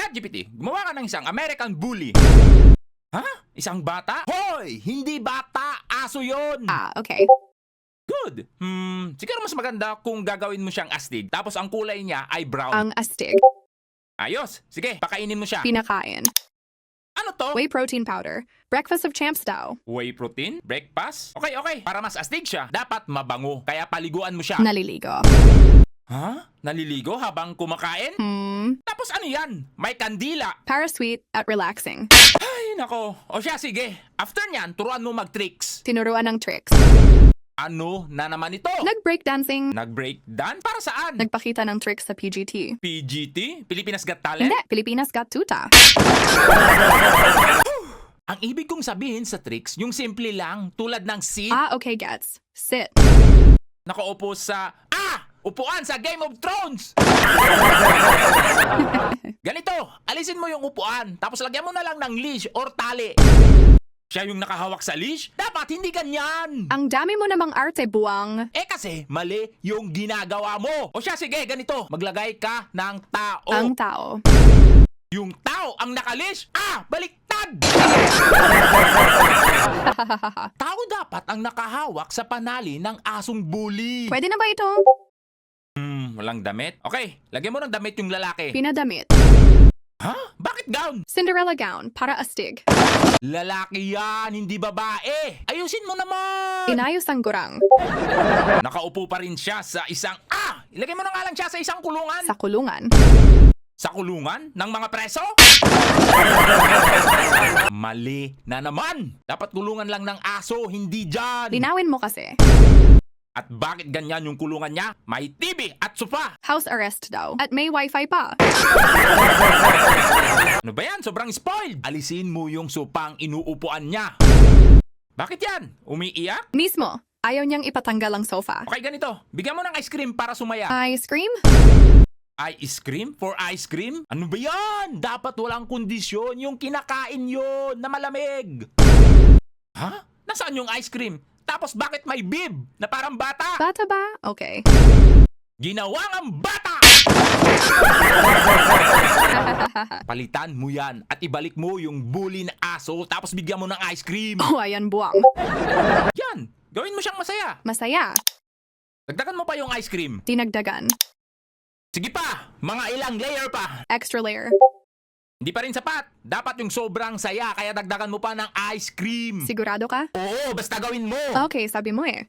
ChatGPT, gumawa ka ng isang American Bully. Ha? Isang bata? Hoy! Hindi bata! Aso yon. Ah, okay. Good. Hmm, siguro mas maganda kung gagawin mo siyang astig tapos ang kulay niya ay brown. Ang astig. Ayos. Sige, pakainin mo siya. Pinakain. ano to? Whey protein powder. Breakfast of champs daw. Whey protein? Breakfast? Okay, okay. Para mas astig siya, dapat mabango. Kaya paliguan mo siya. Naliligo. ha? Naliligo habang kumakain? Hmm. Tapos ano yan? May kandila. Para sweet at relaxing. Ay, nako. O siya, sige. After niyan, turuan mo mag-tricks. Tinuruan ng tricks. Ano na naman ito? Nag-breakdancing. Nag-break dance? Para saan? Nagpakita ng tricks sa PGT. PGT? Pilipinas Got Talent? Hindi, Pilipinas got tuta. Ang ibig kong sabihin sa tricks, yung simple lang, tulad ng sit, Ah, okay, gets. Sit. nakaupo sa, ah! Upuan sa Game of Thrones! Alisin mo yung upuan, tapos lagyan mo na lang ng leash or tali. Siya yung nakahawak sa leash? Dapat hindi ganyan! Ang dami mo namang arte buwang. Eh kasi, mali yung ginagawa mo. O siya, sige, ganito. Maglagay ka ng tao. Ang tao. Yung tao ang nakalish. Ah, baliktad! tao dapat ang nakahawak sa panali ng asong bully. Pwede na ba ito? Hmm, walang damit? Okay, lagyan mo ng damit yung lalaki. Pinadamit. Ha? Bakit gown? Cinderella gown. Para astig. Lalaki yan, hindi babae. Ayusin mo naman. Inayos ang gurang. Nakaupo pa rin siya sa isang... Ah! Ilagay mo na nga lang siya sa isang kulungan. Sa kulungan. Sa kulungan ng mga preso? Mali na naman. Dapat kulungan lang ng aso, hindi dyan. Linawin mo kasi. At bakit ganyan yung kulungan niya? May TV at sofa. House arrest daw. At may wifi pa. Ano ba yan? Sobrang spoiled. Alisin mo yung sopang inuupuan niya. Bakit yan? Umiiyak? Mismo. Ayaw niyang ipatanggal ang sofa. Okay, ganito. Bigyan mo ng ice cream para sumaya. Ice cream? Ice cream? For ice cream? Ano ba yan? Dapat walang kondisyon yung kinakain yon na malamig. Ha? Nasaan yung ice cream? Tapos bakit may bib na parang bata? Bata ba? Okay. Ginawang ang bata! Palitan mo yan at ibalik mo yung bully na aso tapos bigyan mo ng ice cream. Oh, ayan buwang. Yan! Gawin mo siyang masaya. Masaya. Dagdagan mo pa yung ice cream. Dinagdagan. Sige pa! Mga ilang layer pa! Extra layer. Hindi pa rin sapat. Dapat yung sobrang saya kaya dagdagan mo pa ng ice cream. Sigurado ka? Oo, basta gawin mo. Okay, sabi mo eh.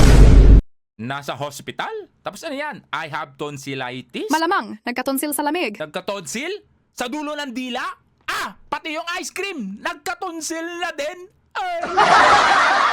Nasa hospital? Tapos ano yan? I have tonsillitis? Malamang, nagkatonsil sa lamig. Nagka-tonsil? Sa dulo ng dila? Ah, pati yung ice cream, nagka-tonsil na din. Ay.